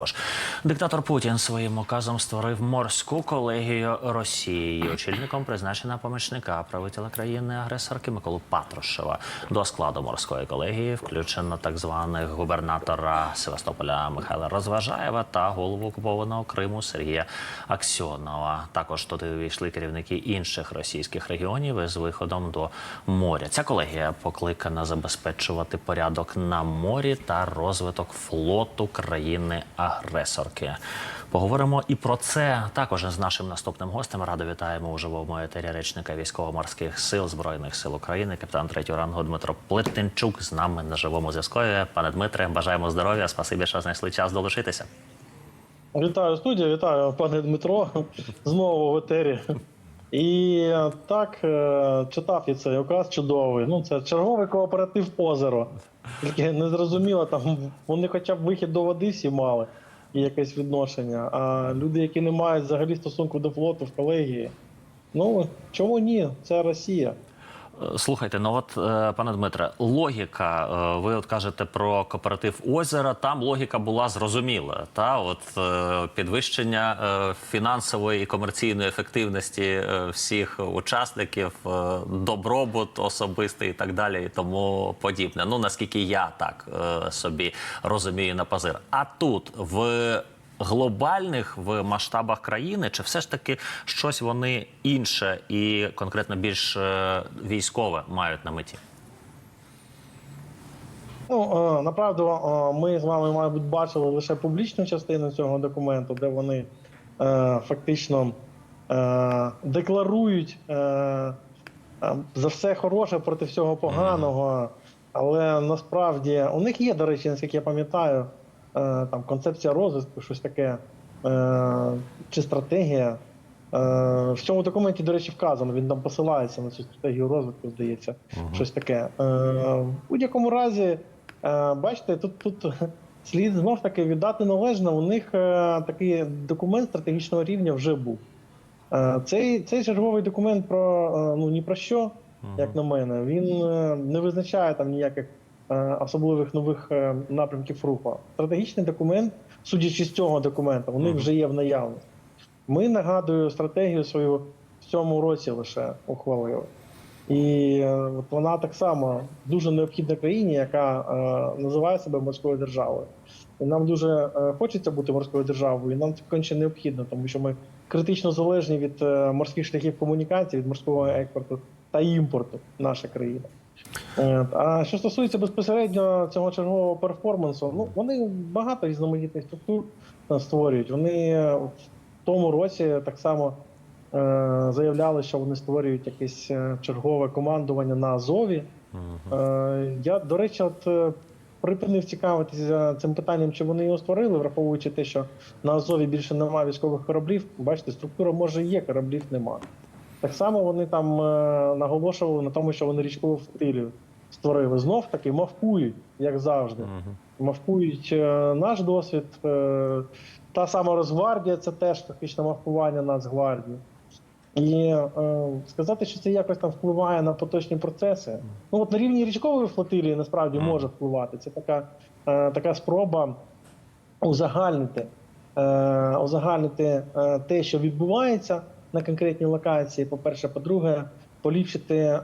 Gracias. Диктатор Путін своїм указом створив морську колегію Росії. Очільником призначена помічника правителя країни-агресорки Миколу Патрушева. До складу морської колегії включено так званих губернатора Севастополя Михайла Розважаєва та голову окупованого Криму Сергія Аксьонова. Також туди увійшли керівники інших російських регіонів із виходом до моря. Ця колегія покликана забезпечувати порядок на морі та розвиток флоту країни-агресорки. Поговоримо і про це також з нашим наступним гостем. Радо вітаємо у живому етері речника військово-морських сил збройних сил України, капітан третього рангу Дмитро Плетенчук з нами на живому зв'язку. Пане Дмитре, бажаємо здоров'я. Спасибі, що знайшли час долучитися. Вітаю студія, вітаю пане Дмитро. Знову в етері. І так е, читав я цей указ чудовий. Ну, це черговий кооператив озеро. Тільки не зрозуміло, там вони хоча б вихід до води всі мали і якесь відношення. А люди, які не мають взагалі стосунку до флоту в колегії, ну чому ні? Це Росія. Слухайте, ну от е, пане Дмитре, логіка. е, Ви от кажете про кооператив озера. Там логіка була зрозуміла. Та от е, підвищення фінансової і комерційної ефективності всіх учасників, добробут особистий і так далі, і тому подібне. Ну наскільки я так собі розумію на пазир. А тут в глобальних в масштабах країни, чи все ж таки щось вони інше і конкретно більш е, військове мають на меті? Ну, е, направду, е, ми з вами, мабуть, бачили лише публічну частину цього документу, де вони фактично декларують за все хороше проти всього поганого. Але насправді у них є, до речі, наскільки я пам'ятаю, там концепція розвитку, щось таке, е, чи стратегія. Е, В цьому документі, до речі, вказано, він там посилається на цю стратегію розвитку, здається, щось таке. Е, В будь-якому разі, е, бачите, тут, тут слід знов таки віддати належне. У них е, такий документ стратегічного рівня вже був. Е, Цей, цей черговий документ про е, ну ні про що, як на мене, він е, не визначає там ніяких е, особливих нових е, напрямків руху. Стратегічний документ, судячи з цього документа, у них вже є в наявності. Ми нагадую стратегію свою в цьому році лише ухвалили. І е, от вона так само дуже необхідна країні, яка е, називає себе морською державою. І нам дуже е, хочеться бути морською державою, і нам це конче необхідно, тому що ми критично залежні від е, морських шляхів комунікації, від морського експорту та імпорту, наша країна. А що стосується безпосередньо цього чергового перформансу, ну вони багато різноманітних структур е, створюють. Вони в тому році так само е, заявляли, що вони створюють якесь е, чергове командування на Азові. Е, Я, до речі, от припинив цікавитися цим питанням, чи вони його створили, враховуючи те, що на Азові більше немає військових кораблів. Бачите, структура може є, кораблів немає. Так само вони там е, наголошували на тому, що вони річкову флотилію створили. Знов таки мавпують, як завжди. Мавпують е, наш досвід. Е, та сама Росгвардія це теж фактично мавпування Нацгвардії. І е, сказати, що це якось там впливає на поточні процеси. Ну от на рівні річкової флотилії насправді може впливати. Це така, е, така спроба узагальнити, е, узагальнити е, те, що відбувається на конкретній локації. По-перше, по-друге, поліпшити е,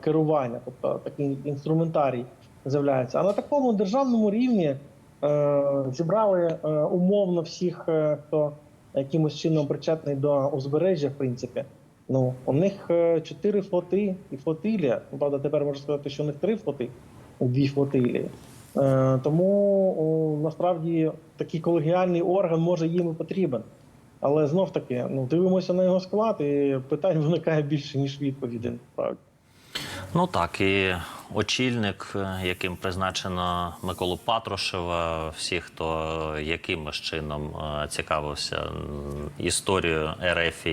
керування, тобто такий інструментарій з'являється. А на такому державному рівні е, зібрали е, умовно всіх, е, хто якимось чином причетний до узбережжя, в принципі. Ну, у них е, чотири флоти і флотилія. Ну, Правда, тепер можна сказати, що у них три флоти, дві флотилії. Е, тому насправді такий колегіальний орган може їм і потрібен. Але знов таки, ну дивимося на його склад, і питань виникає більше, ніж відповідей. Ну так і очільник, е, яким призначено Миколу Патрушева. Всі, хто якимось чином е, цікавився історією РФ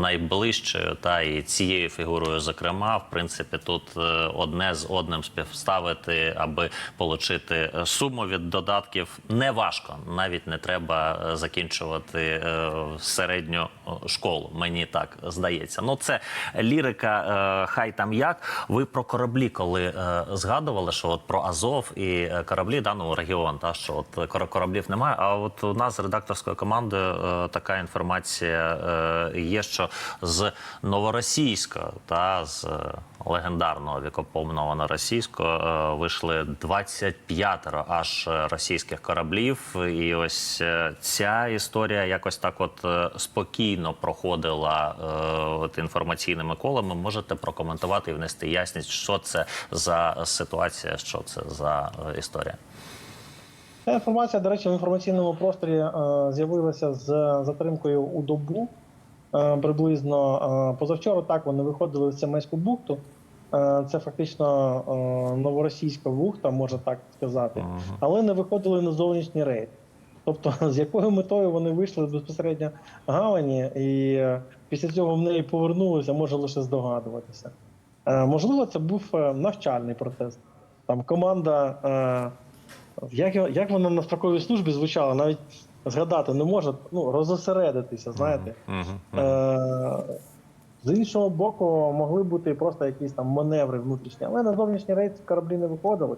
найближчою, та і цією фігурою, зокрема, в принципі, тут е, одне з одним співставити, аби отримати суму від додатків, не важко. Навіть не треба закінчувати середню школу. Мені так здається. Ну це лірика, хай там як. Ви про кораблі, коли коли е, згадували, що от про Азов і е, кораблі даного регіон, та що от кор- кораблів немає. А от у нас з редакторської команди е, така інформація є, що з Новоросійська та з легендарного вікоповного російського вийшли 25 аж російських кораблів. І ось ця історія якось так, от спокійно проходила от інформаційними колами. Можете прокоментувати і внести ясність, що це за ситуація, що це за е, історія. Ця інформація, до речі, в інформаційному просторі е, з'явилася з затримкою у добу е, приблизно. Позавчора так вони виходили в Семейську бухту. Це фактично новоросійська бухта, можна так сказати, але не виходили на зовнішній рейд. Тобто, з якою метою вони вийшли безпосередньо гавані, і після цього в неї повернулися, може лише здогадуватися. Е, Можливо, це був е, навчальний процес. Там команда, е, як, як вона на строковій службі звучала, навіть згадати не може, ну, розосередитися, знаєте. З іншого боку, могли бути просто якісь там маневри внутрішні, але на зовнішній рейд кораблі не виходили.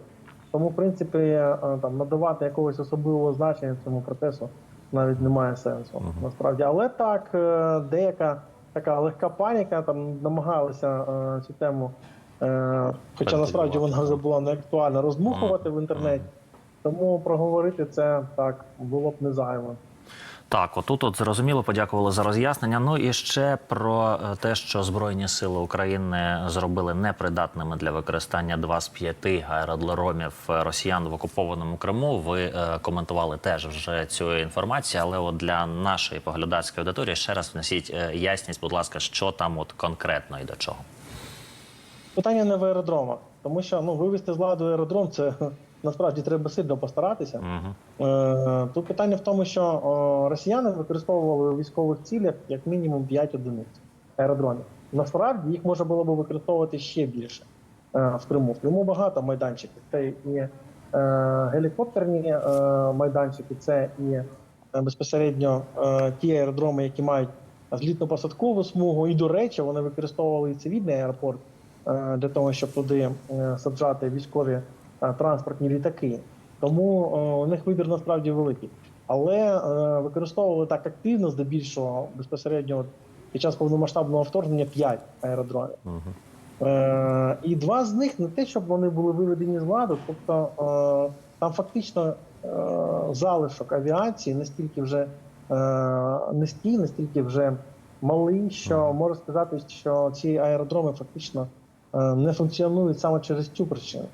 Тому, в принципі, там надавати якогось особливого значення цьому процесу навіть немає сенсу. Мгм. Насправді, але так, деяка така легка паніка, там намагалися е, цю тему, е, хоча насправді вона вже була не актуальна, роздмухувати в інтернеті. Тому проговорити це так було б не зайво. Так, отут от зрозуміло, подякували за роз'яснення. Ну і ще про е, те, що Збройні сили України зробили непридатними для використання два з п'яти аеродромів е, росіян в окупованому Криму. Ви е, коментували теж вже цю інформацію, але от для нашої поглядацької аудиторії ще раз внесіть ясність, будь ласка, що там от конкретно і до чого. Питання не в аеродромах, тому що ну, вивести з ладу аеродром це насправді треба сильно постаратися. Угу. Тут питання в тому, що росіяни використовували у військових цілях як мінімум 5 одиниць аеродромів. Насправді їх можна було б використовувати ще більше е, в Криму. В Криму багато майданчиків. Це і е, гелікоптерні майданчики, це і безпосередньо ті аеродроми, які мають злітно-посадкову смугу. І, до речі, вони використовували і цивільний аеропорт для того, щоб туди саджати військові транспортні літаки. Тому е, у них вибір насправді великий. Але е, використовували так активно, здебільшого безпосередньо під час повномасштабного вторгнення 5 аеродромів. Е, і два з них не те, щоб вони були виведені з ладу, тобто е, там фактично е, залишок авіації настільки вже е, низький, настільки вже малий, що можу сказати, що ці аеродроми фактично е, не функціонують саме через цю причину,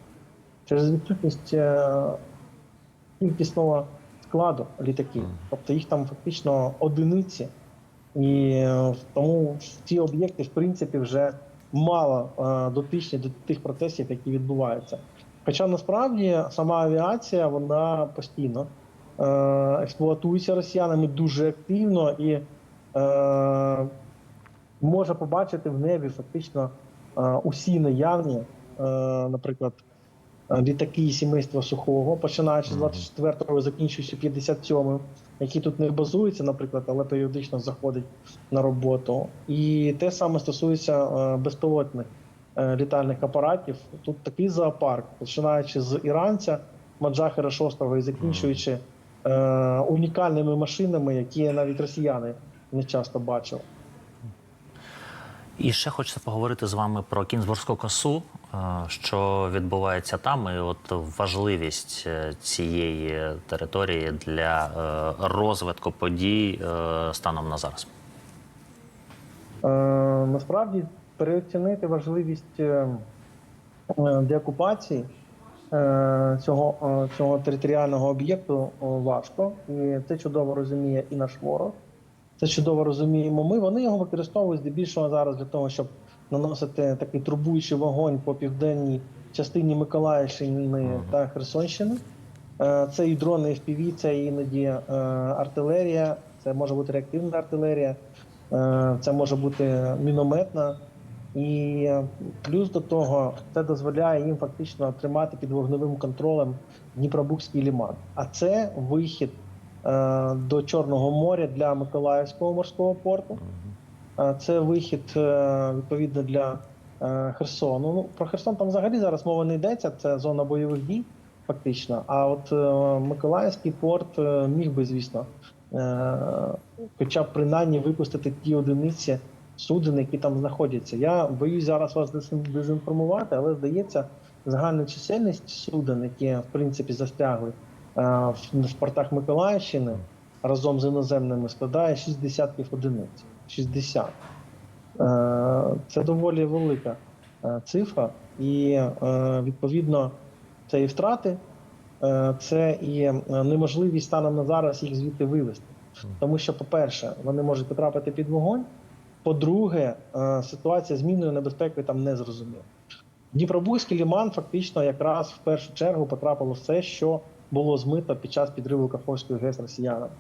через відсутність е, кількісного складу літаків. Тобто їх там фактично одиниці, і е, тому ці об'єкти, в принципі, вже мало е, дотичні до тих процесів, які відбуваються. Хоча насправді сама авіація вона постійно експлуатується росіянами дуже активно і е, може побачити в небі фактично усі наявні, е, наприклад, літаки сімейства сухого, починаючи з 24-го, закінчуючи 57-м, які тут не базуються, наприклад, але періодично заходить на роботу. І те саме стосується е, безпілотних е, літальних апаратів. Тут такий зоопарк, починаючи з іранця Маджахера 6 і закінчуючи е, унікальними машинами, які навіть росіяни не часто бачили. І ще хочеться поговорити з вами про Кінзбурзьку косу, е, що відбувається там, і от важливість е, цієї території для е, розвитку подій станом на зараз. Насправді переоцінити важливість деокупації цього, цього територіального об'єкту важко. І це чудово розуміє і наш ворог. Це чудово розуміємо ми. Вони його використовують здебільшого зараз для того, щоб наносити такий турбуючий вогонь по південній частині Миколаївщини та Херсонщини. Е, Це і дрони FPV, це іноді е, артилерія, це може бути реактивна артилерія, е, це може бути мінометна. І плюс до того це дозволяє їм фактично тримати під вогневим контролем Дніпробукський ліман. А це вихід до Чорного моря для Миколаївського морського порту. Е, Це вихід е, відповідно для е, Херсону. Ну про Херсон там взагалі зараз мова не йдеться. Це зона бойових дій, фактично. А от е, Миколаївський порт е, міг би, звісно, е, хоча б принаймні випустити ті одиниці суден, які там знаходяться. Я боюсь зараз вас дезінформувати, але здається, загальна чисельність суден, які в принципі застрягли е, в в портах Миколаївщини разом з іноземними, складає 6 десятків одиниць. 60. Е, Це доволі велика е, цифра, і е, відповідно це і втрати, е, це і е, неможливість станом на зараз їх звідти вивести. Тому що, по-перше, вони можуть потрапити під вогонь. По-друге, е, ситуація з мінною небезпекою там не зрозуміла. Дніпробузький ліман фактично якраз в першу чергу потрапило все, що було змито під час підриву Каховської ГЕС росіянами.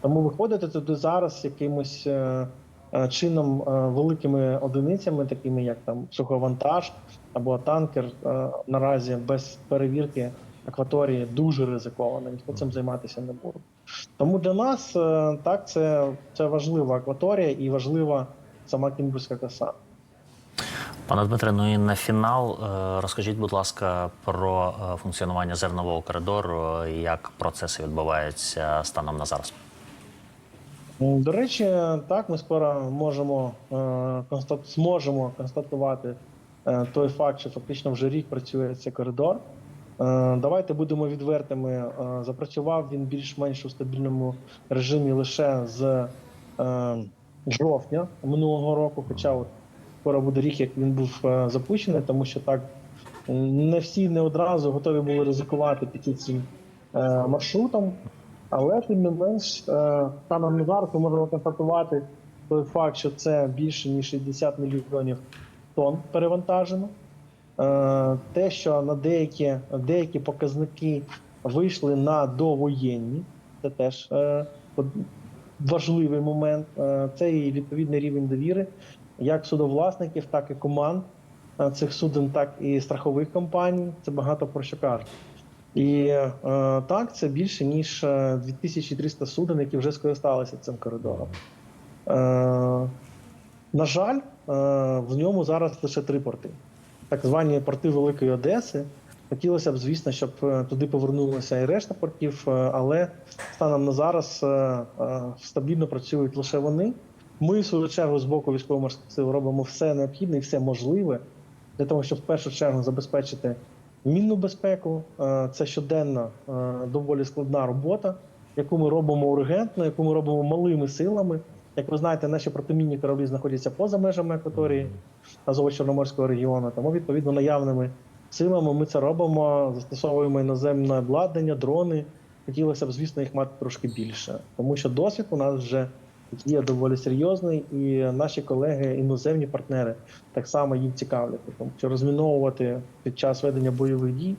Тому виходити туди зараз якимось е, е, чином е, великими одиницями, такими як там суховантаж або танкер, наразі без перевірки акваторії дуже ризиковано. Ніхто цим займатися не буде. Тому для нас так це, це важлива акваторія і важлива сама Кінбурзька коса. Пане Дмитре, ну і на фінал е, розкажіть, будь ласка, про е, функціонування зернового коридору, як процеси відбуваються станом на зараз. До речі, так, ми скоро можемо е, зможемо констатувати е, той факт, що фактично вже рік працює цей коридор. Е, давайте будемо відвертими. Е, запрацював він більш-менш у стабільному режимі лише з е, жовтня минулого року, хоча от скоро буде рік, як він був е, запущений, тому що так не всі не одразу готові були ризикувати піти цим е, маршрутом. Але тим не менш, е, станом на зараз ми можемо констатувати той факт, що це більше ніж 60 мільйонів тонн перевантажено. Е, Те, що на деякі, деякі показники вийшли на довоєнні, це теж е, важливий момент. Е, Це і відповідний рівень довіри як судовласників, так і команд е, цих суден, так і страхових компаній. Це багато про що каже. І е, так, це більше ніж е, 2300 суден, які вже скористалися цим коридором. Е, на жаль, е, в ньому зараз лише три порти, так звані порти Великої Одеси. Хотілося б, звісно, щоб е, туди повернулося і решта портів, е, але станом на зараз е, е, стабільно працюють лише вони. Ми, в свою чергу, з боку військово-морських сил робимо все необхідне і все можливе для того, щоб в першу чергу забезпечити мінну безпеку. Е, Це щоденна е, доволі складна робота, яку ми робимо ургентно, яку ми робимо малими силами. Як ви знаєте, наші протимінні кораблі знаходяться поза межами акваторії Азово-Чорноморського регіону. Тому відповідно наявними силами ми це робимо, застосовуємо іноземне обладнання, дрони. Хотілося б, звісно, їх мати трошки більше, тому що досвід у нас вже є доволі серйозний, і наші колеги, іноземні партнери, так само їм цікавлять. Тому що розміновувати під час ведення бойових дій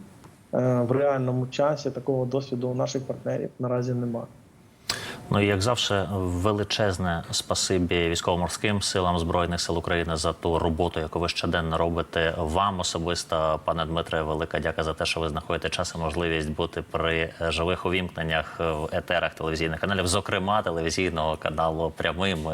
е, в реальному часі такого досвіду у наших партнерів наразі немає. Ну і як завжди, величезне спасибі військово-морським силам збройних сил України за ту роботу, яку ви щоденно робите. Вам особисто, пане Дмитре, велика дяка за те, що ви знаходите час і можливість бути при живих увімкненнях в етерах телевізійних каналів, зокрема телевізійного каналу прямим.